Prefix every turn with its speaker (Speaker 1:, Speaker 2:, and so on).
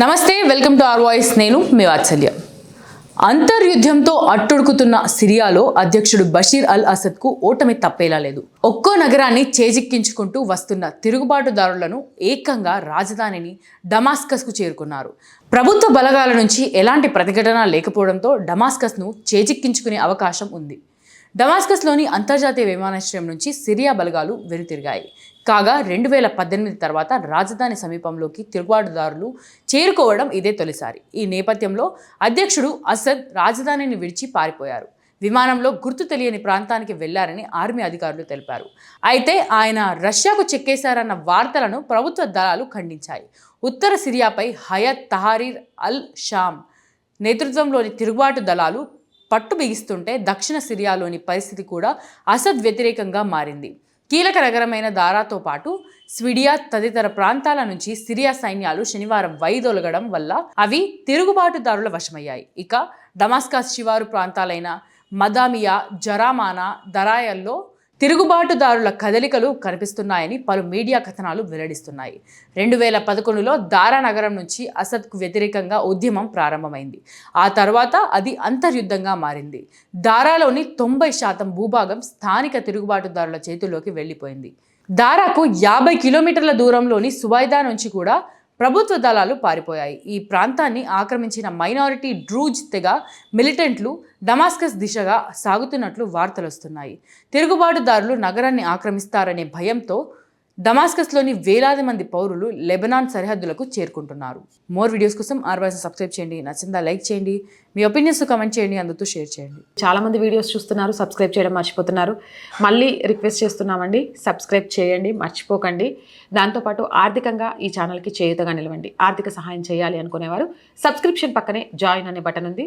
Speaker 1: నమస్తే welcome to are voice. నేను మీ వాత్సల్య. అంతర్యుద్ధంతో అట్టుడుకుతున్న సిరియాలో అధ్యక్షుడు బషీర్ అల్ అసద్కు ఓటమి తప్పేలా లేదు. ఒక్కో నగరాన్ని చేజిక్కించుకుంటూ వస్తున్న తిరుగుబాటుదారులను ఏకంగా రాజధానిని డమాస్కస్కు చేరుకున్నారు. ప్రభుత్వ బలగాల నుంచి ఎలాంటి ప్రతిఘటన లేకపోవడంతో డమాస్కస్ను చేజిక్కించుకునే అవకాశం ఉంది. డమాస్కస్లోని అంతర్జాతీయ విమానాశ్రయం నుంచి సిరియా బలగాలు వెనుతిరిగాయి. కాగా రెండు వేల పద్దెనిమిది తర్వాత రాజధాని సమీపంలోకి తిరుగుబాటుదారులు చేరుకోవడం ఇదే తొలిసారి. ఈ నేపథ్యంలో అధ్యక్షుడు అసద్ రాజధానిని విడిచి పారిపోయారు. విమానంలో గుర్తు తెలియని ప్రాంతానికి వెళ్ళారని ఆర్మీ అధికారులు తెలిపారు. అయితే ఆయన రష్యాకు చెక్కేశారన్న వార్తలను ప్రభుత్వ దళాలు ఖండించాయి. ఉత్తర సిరియాపై హయత్ తహారీర్ అల్ షామ్ నేతృత్వంలోని తిరుగుబాటు దళాలు పట్టు బిగిస్తుంటే దక్షిణ సిరియాలోని పరిస్థితి కూడా అసద్ వ్యతిరేకంగా మారింది. కీలక నగరమైన దారాతో పాటు స్విడియా తదితర ప్రాంతాల నుంచి సిరియా సైన్యాలు శనివారం వైదొలగడం వల్ల అవి తిరుగుబాటుదారుల వశమయ్యాయి. ఇక డమాస్కాస్ శివారు ప్రాంతాలైన మదామియా జరామానా దరాయల్లో తిరుగుబాటుదారుల కదలికలు కనిపిస్తున్నాయని పలు మీడియా కథనాలు వెల్లడిస్తున్నాయి. రెండు వేల పదకొండులో దారా నగరం నుంచి అసద్కు వ్యతిరేకంగా ఉద్యమం ప్రారంభమైంది. ఆ తర్వాత అది అంతర్యుద్ధంగా మారింది. దారాలోని తొంభై శాతం భూభాగం స్థానిక తిరుగుబాటుదారుల చేతుల్లోకి వెళ్ళిపోయింది. దారాకు యాభై కిలోమీటర్ల దూరంలోని సువాయిదా నుంచి కూడా ప్రభుత్వ దళాలు పారిపోయాయి. ఈ ప్రాంతాన్ని ఆక్రమించిన మైనారిటీ డ్రూజ్ తెగ మిలిటెంట్లు డమాస్కస్ దిశగా సాగుతున్నట్లు వార్తలు వస్తున్నాయి తిరుగుబాటుదారులు నగరాన్ని ఆక్రమిస్తారనే భయంతో డమాస్కస్లోని వేలాది మంది పౌరులు లెబనాన్ సరిహద్దులకు చేరుకుంటున్నారు. మోర్ వీడియోస్ కోసం ఆర్వైస్ సబ్స్క్రైబ్ చేయండి. నచ్చిందా లైక్ చేయండి. మీ ఒపీనియన్స్ కమెంట్ చేయండి. అందుతూ షేర్ చేయండి.
Speaker 2: చాలా మంది వీడియోస్ చూస్తున్నారు సబ్స్క్రైబ్ చేయడం మర్చిపోతున్నారు. మళ్ళీ రిక్వెస్ట్ చేస్తున్నామండి సబ్స్క్రైబ్ చేయండి మర్చిపోకండి. దాంతోపాటు ఆర్థికంగా ఈ ఛానల్కి చేయుతగా నిలవండి. ఆర్థిక సహాయం చేయాలి అనుకునేవారు సబ్స్క్రిప్షన్ పక్కనే జాయిన్ అనే బటన్ ఉంది.